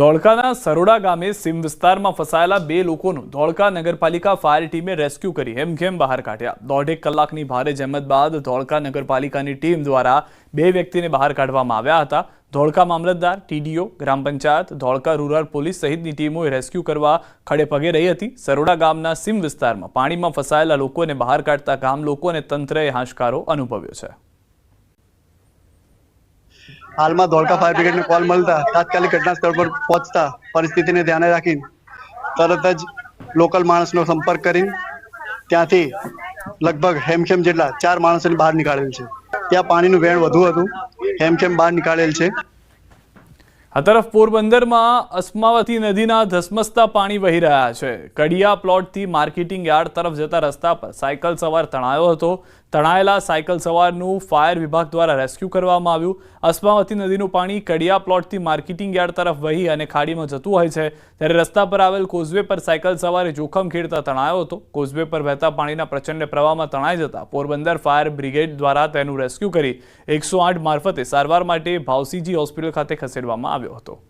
ધોળકાના સરોડા ગામે સીમ વિસ્તારમાં ફસાયેલા બે લોકોનું ધોળકા નગરપાલિકા ફાયર ટીમે રેસ્ક્યુ કરી હેમખેમ બહાર કાઢ્યા. દોઢેક કલાકની ભારે જહેમત બાદ ધોળકા નગરપાલિકાની ટીમ દ્વારા બે વ્યક્તિને બહાર કાઢવામાં આવ્યા હતા. ધોળકા મામલતદાર, ટીડીઓ, ગ્રામ પંચાયત, ધોળકા રૂરલ પોલીસ સહિતની ટીમોએ રેસ્ક્યુ કરવા ખડે પગે રહી હતી. સરોડા ગામના સીમ વિસ્તારમાં પાણીમાં ફસાયેલા લોકોને બહાર કાઢતા ગામ લોકો અને તંત્રએ હાશકારો અનુભવ્યો છે. હાલમાં ધોળકા ફાયર બ્રિગેડને કોલ મળતા. તાત્કાલિક ઘટના સ્થળ પર પહોંચતા પરિસ્થિતિને ધ્યાને રાખીને તરત જ લોકલ માણસનો સંપર્ક કરીને ત્યાંથી લગભગ હેમખેમ જેટલા ચાર માણસોને બહાર નીકાળેલ છે. ત્યાં પાણીનું વેણ વધુ હતું. હેમખેમ બહાર નીકાળેલ છે. આ તરફ પોરબંદરમાં અસ્માવતી નદીના ધસમસતા પાણી વહી રહ્યા છે. કડિયા પ્લોટથી માર્કેટિંગ યાર્ડ તરફ જતા રસ્તા પર સાયકલ સવાર તણાયો હતો. તણાયેલા સાયકલ સવારનું ફાયર વિભાગ દ્વારા રેસ્ક્યુ કરવામાં આવ્યું. અસ્માવતી નદીનું પાણી કડિયા પ્લોટથી માર્કેટિંગ યાર્ડ તરફ વહી અને ખાડીમાં જતું હોય છે. ત્યારે રસ્તા પર આવેલ કોઝવે પર સાયકલ સવારે જોખમ ખેડતા તણાયો હતો. કોઝવે પર વહેતા પાણીના પ્રચંડ પ્રવાહમાં તણાઈ જતા પોરબંદર ફાયર બ્રિગેડ દ્વારા તેનું રેસ્ક્યુ કરી એકસો મારફતે સારવાર માટે ભાવસીજી હોસ્પિટલ ખાતે ખસેડવામાં આવ્યો. હતો